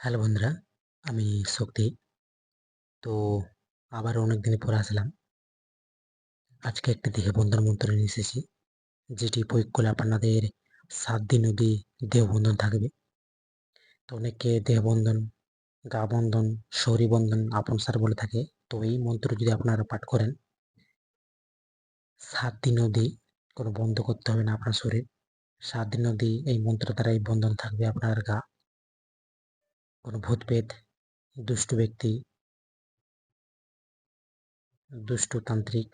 Hello বন্ধুরা, আমি শক্তি। তো আবার অনেক দিন পর আসলাম। আজকে একটি দেহে বন্ধন মন্ত্র নিয়ে এসেছি, যেটি প্রয়োগ করলে আপনাদের সাত দিন অবধি দেহবন্ধন থাকবে। তো অনেকে দেহবন্ধন গা বন্ধন শরী বন্ধন আপন সার বলে থাকে। তো এই মন্ত্র যদি আপনারা পাঠ করেন সাত দিন অবধি কোনো বন্ধ করতে হবে না আপনার শরীর। সাত দিন অবধি এই মন্ত্র দ্বারা এই বন্ধন থাকবে আপনার গা। কোনো ভূত পেত দুষ্ট ব্যক্তি, দুষ্ট তান্ত্রিক,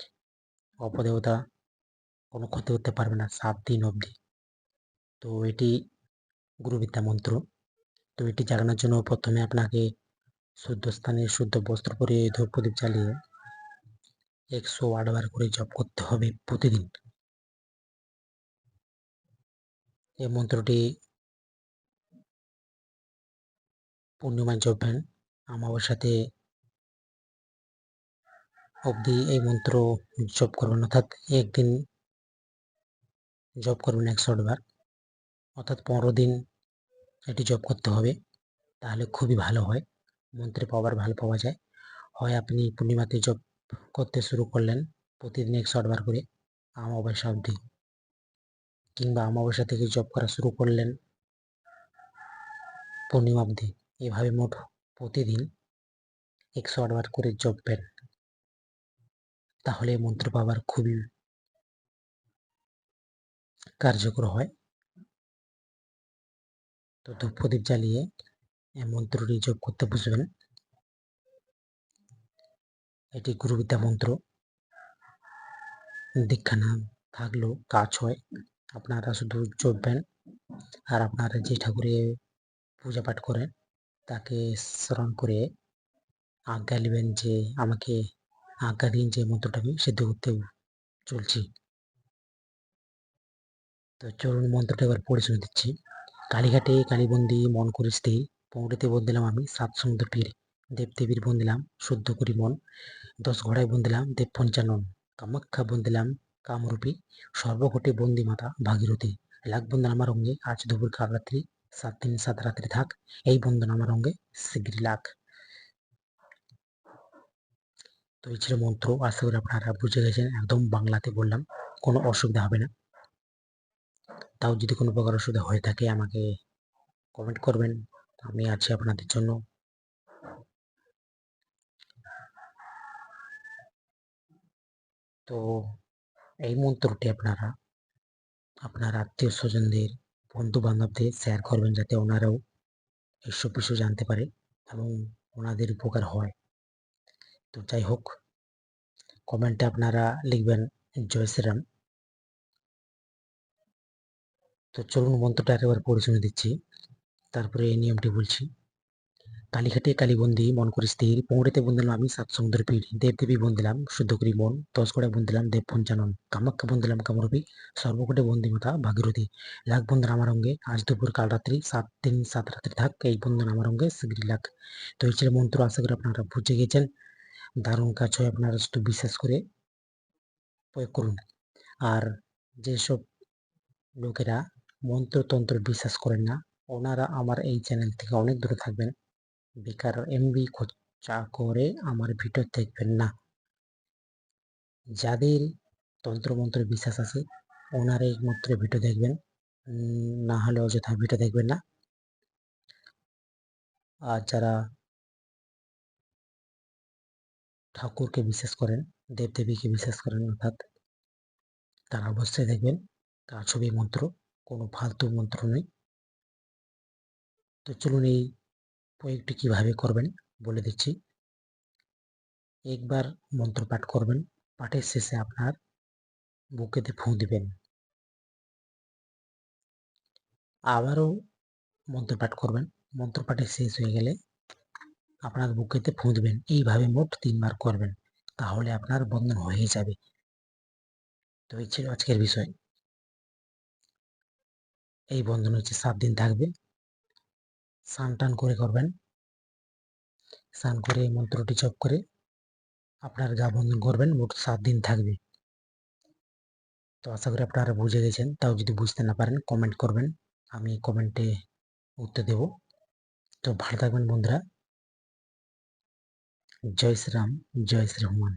অপদেবতা কোনো ক্ষতি করতে পারবে না সাত দিন অবধি। তো এটি গুরুবিদ্যা মন্ত্র। তো এটি জাগানোর জন্য প্রথমে আপনাকে শুদ্ধ স্থানে শুদ্ধ বস্ত্র পরে ধূপ প্রদীপ জ্বালিয়ে একশো আটবার করে জপ করতে হবে প্রতিদিন। এই মন্ত্রটি পূর্ণিমায় জপবেন অমাবস্যাতে অবধি এই মন্ত্র জপ করবেন। অর্থাৎ একদিন জপ করবেন একশো আটবার অর্থাৎ পনেরো দিন এটি জপ করতে হবে, তাহলে খুবই ভালো হয়। মন্ত্রে পাওয়ার ভালো পাওয়া যায়। হয় আপনি পূর্ণিমাতে জপ করতে শুরু করলেন, প্রতিদিন একশো আটবার করে অমাবস্যা অবধি কিংবা আমাবস্যা থেকে জপ করা শুরু করলেন পূর্ণিমা অবধি। এভাবে মোট প্রতিদিন একশো আটবার করে জপবেন। তাহলে মন্ত্র পাওয়ার খুবই কার্যকর হয়। তো ধূপ প্রদীপ জ্বালিয়ে মন্ত্রটি জপ করতে বসবেন। এটি গুরুবিদ্যা মন্ত্র। দীক্ষা নাম থাকলেও কাজ হয়। আপনারা শুধু জপবেন আর আপনারা যে ঠাকুরে পূজা পাঠ করেন তাকে স্মরণ করে আজ্ঞা নেবেন যে আমাকে আজ্ঞা দিন যে মন্ত্রটা আমি সিদ্ধ করতে চলছি। তো চলুন মন্ত্রটা এবার শুনে দিচ্ছি। কালীঘাটে কালীবন্দি মন করিস স্থির পৌঁড়িতে বন্দিলাম আমি, সাত সমুদ্র পীর দেবদেবীর বন্দিলাম শুদ্ধ করি মন, দশ ঘোড়ায় বন্দিলাম দেব পঞ্চানন, কামাখ্যা বন্দিলাম কামরূপী, সর্বঘটে বন্দি মাতা ভাগীরথী, লাখ বন্ধন আমার অঙ্গে আজ দুপুর কাল রাত্রি সাত দিন সাত রাত্রি থাক। এই বন্ধন আমার অঙ্গে শীঘ্রই লাখ তো এই ছিল মন্ত্র। আশা করি আপনারা বুঝে গেছেন। একদম বাংলাতে বললাম, কোনো অসুবিধা হবে না। তাও যদি কোনো প্রকার অসুবিধা হয়ে থাকে, আমাকে কমেন্ট করবেন। আমি আছি আপনাদের জন্য। তো এই মন্ত্রটি আপনারা, আপনার আত্মীয় স্বজনদের বন্ধু বান্ধবদের শেয়ার করবেন যাতে ওনারাও এইসব বিষয় জানতে পারে এবং ওনাদের উপকার হয়। তো যাই হোক কমেন্টে আপনারা লিখবেন জয় শ্রীরাম তো চলুন মন্ত্রটা পড়ে শুনে দিচ্ছি। তারপরে এই নিয়মটি বলছি। কালীঘাটে কালীবন্দি মন করে স্থির। পৌঁড়েতে বন্দিলাম আমি সাত সমুদ্র পীর দেবদেবী বন্দিলাম শুদ্ধ করি মন দশ করে বন্দিলাম দেব পঞ্চানন কামাখ্যা বন্দিলাম কামরূপী। সর্বকোটে বন্দিমতা ভাগীরথী। লাখ বন্ধন আমার অঙ্গে, আজ দুপুর কাল রাত্রি, সাত দিন সাত রাত্রি থাক, এই বন্ধন আমার অঙ্গে শীঘ্রই লাখ। তো এই ছিল মন্ত্র, আশা করি আপনারা বুঝে গেছেন। দারুণ কাজ হয় আপনারা শুধু বিশ্বাস করে প্রয়োগ করুন। আর যেসব লোকেরা মন্ত্রতন্ত্র বিশ্বাস করেন না, ওনারা আমার এই চ্যানেল থেকে অনেক দূরে থাকবেন। বেকার এমবি খরচা করে আমার ভিডিও দেখবেন না। যাদের তন্ত্রমন্ত্র বিশ্বাস আছে, ওনারা একমাত্র ভিডিও দেখবেন না হলে অযথা ভিডিও দেখবেন না। আর যারা ঠাকুরকে বিশ্বাস করেন, দেবদেবীকে বিশ্বাস করেন, অর্থাৎ তারা অবশ্যই দেখবেন, তার ছবি মন্ত্র, কোনো ফালতু মন্ত্র নেই। তো চলুন এই প্রয়োগটি কীভাবে করবেন বলে দিচ্ছি। একবার মন্ত্র পাঠ করবেন, পাঠের শেষে আপনার বুকেতে ফুঁ দিবেন। আবারও মন্ত্র পাঠ করবেন, মন্ত্র পাঠের শেষ হয়ে গেলে আপনার বুকেতে ফুঁ দিবেন। এইভাবে মোট তিনবার করবেন, তাহলে আপনার বন্ধন হয়ে যাবে। তো এই ছিল আজকের বিষয়। এই বন্ধন হচ্ছে সাত দিন থাকবে। স্নান টান করে করবেন। স্নান করে এই মন্ত্রটি জপ করে আপনার গা বন্ধন করবেন, মোট সাত দিন থাকবে। তো আশা করি আপনারা বুঝে গেছেন। তাও যদি বুঝতে না পারেন কমেন্ট করবেন। আমি কমেন্টে উত্তর দেব। তো ভালো থাকবেন বন্ধুরা। জয় শ্রীরাম, জয় শ্রী হনুমান